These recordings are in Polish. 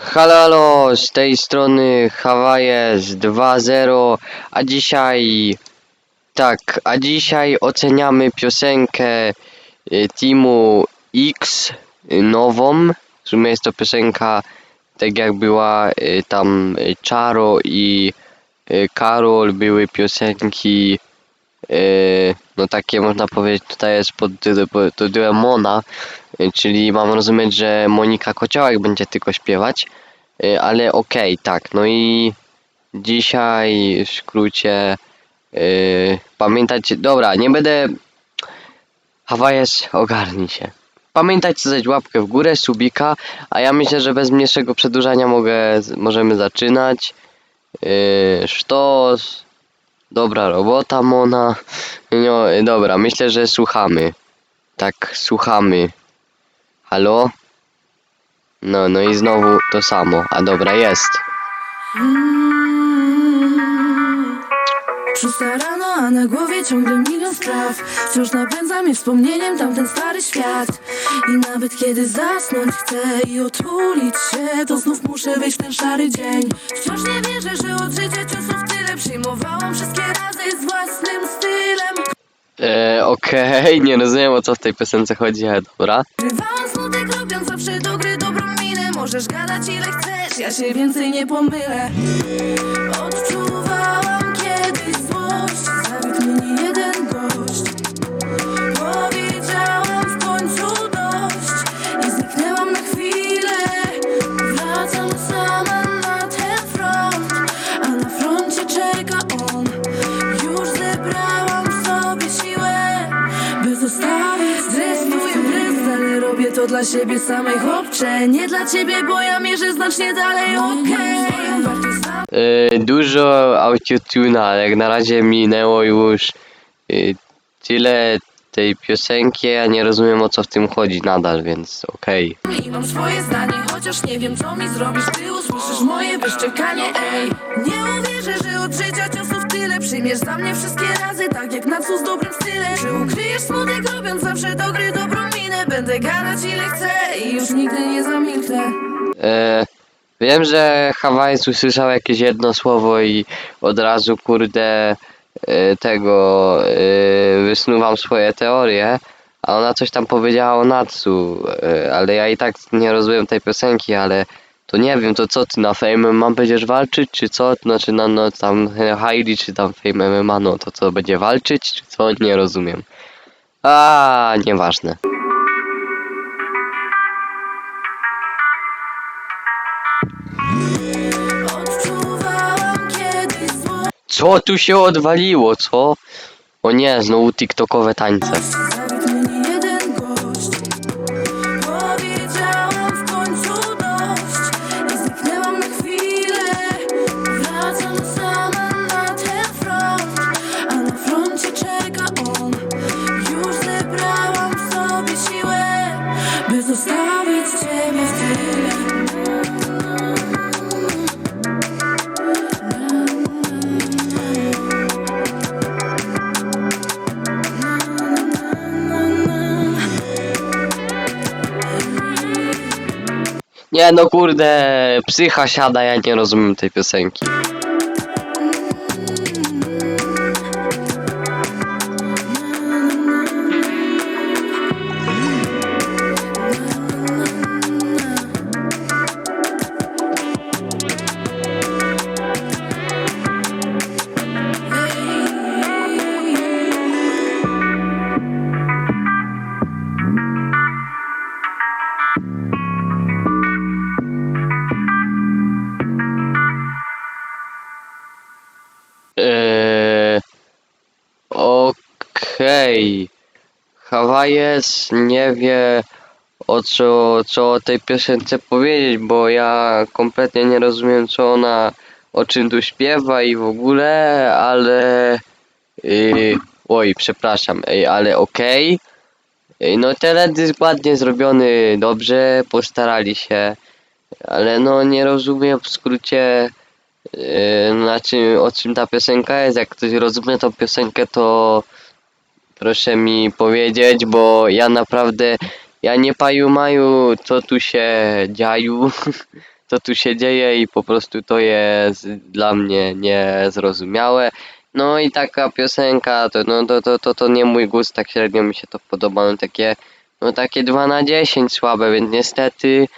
Halo, halo, z tej strony Hawajes 2.0, a dzisiaj, tak, a dzisiaj oceniamy piosenkę y, Teamu X, y, nową, w sumie jest to piosenka tak jak była y, tam Czaro i Karol, były piosenki, y, no takie można powiedzieć, tutaj jest pod tytułem Mona, y, czyli mam rozumieć, że Monika Kociołek będzie tylko śpiewać, y, ale okej, tak, no i dzisiaj w skrócie y, pamiętajcie, dobra, nie będę Hawajes, ogarnij się. Pamiętajcie zadać łapkę w górę, subika, a ja myślę, że bez mniejszego przedłużania mogę, możemy zaczynać. Yy, sztos, dobra robota Mona. No, dobra, myślę, że słuchamy. Tak, słuchamy. Halo? No, no i znowu to samo. A dobra, jest. Szósta rano, a na głowie ciągle milion spraw Wciąż napędza mnie wspomnieniem tamten stary świat I nawet kiedy zasnąć chcę i otulić się To znów muszę wejść w ten szary dzień Wciąż nie wierzę, że od życia ciosów okej, nie rozumiem o co w tej piosence chodzi, ale dobra. Zawsze do gry dobrą minę Możesz gadać ile chcesz, ja się więcej nie pomylę Odczuwałam zostawić mój imprez Ale robię to dla siebie samej. Chłopcze Nie dla ciebie, bo ja mierzę znacznie dalej. Okej. Yy, dużo autotuna, ale jak na razie minęło już yy, tyle tej piosenki, ja nie rozumiem o co w tym chodzi nadal, więc okej. I mam swoje zdanie, chociaż nie wiem co mi zrobisz Ty usłyszysz moje wyszczekanie, ej Nie uwierzę, że od życia ciosów Przyjmiesz za mnie wszystkie razy, tak jak na z dobrym stylem. Czy ukryjesz smutek, robiąc zawsze do gry dobrą minę? Będę gadać ile chcę i już nigdy nie zamilknę E, wiem, że Hawajs usłyszał jakieś jedno słowo i od razu kurde e, tego e, wysnuwam swoje teorie, a ona coś tam powiedziała o Natsu, e, ale ja i tak nie rozumiem tej piosenki, ale to nie wiem, to co ty na Fame MMA będziesz walczyć, czy co? Znaczy no, no tam Heidi, czy tam Fame MMA, no to co, będzie walczyć, czy co? Nie rozumiem. A, nieważne. Co tu się odwaliło, co? O nie, znowu tiktokowe tańce. Zostawić ciebie w tyle Nie no kurde, psycha siada, ja nie rozumiem tej piosenki. Okej. Hawajes nie wie o co, co o tej piosence powiedzieć, bo ja kompletnie nie rozumiem co ona, o czym tu śpiewa i w ogóle, ale... Yy, oj, przepraszam, ej, ale okej. Ej, No teledysk ładnie zrobiony, dobrze, postarali się, ale no nie rozumiem w skrócie Yy, na czym, o czym ta piosenka jest. Jak ktoś rozumie tą piosenkę, to proszę mi powiedzieć, bo ja naprawdę, ja nie paju maju, co tu się dziaju. co tu się dzieje i po prostu to jest dla mnie niezrozumiałe. No i taka piosenka, to, no, to, to, to, to nie mój gust, tak średnio mi się to podoba, no takie, no takie 2 na 10 słabe, więc niestety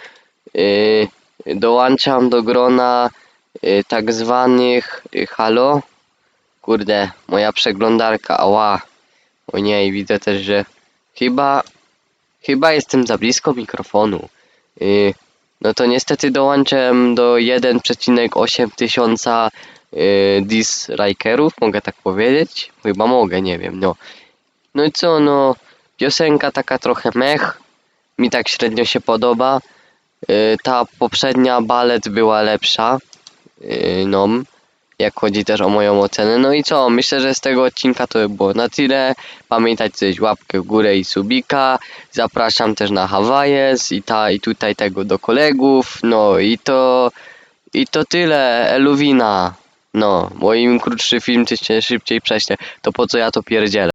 yy, dołączam do grona yy, tak zwanych, yy, halo? Kurde, moja przeglądarka, ała. O nie, i widzę też, że chyba, chyba jestem za blisko mikrofonu. Yy, no to niestety dołączam do 1,8 tysiąca yy, dislikerów, mogę tak powiedzieć? Chyba mogę, nie wiem, no. No i co, no, piosenka taka trochę mech, mi tak średnio się podoba. Yy, ta poprzednia balet była lepsza, yy, no, jak chodzi też o moją ocenę. No i co, myślę, że z tego odcinka to by było na tyle. Pamiętajcie coś łapkę w górę i subika. Zapraszam też na Hawajes i, ta, i tutaj tego do kolegów. No i to i to tyle, Eluwina. No, bo im krótszy film, czy się szybciej prześlę, to po co ja to pierdzielę?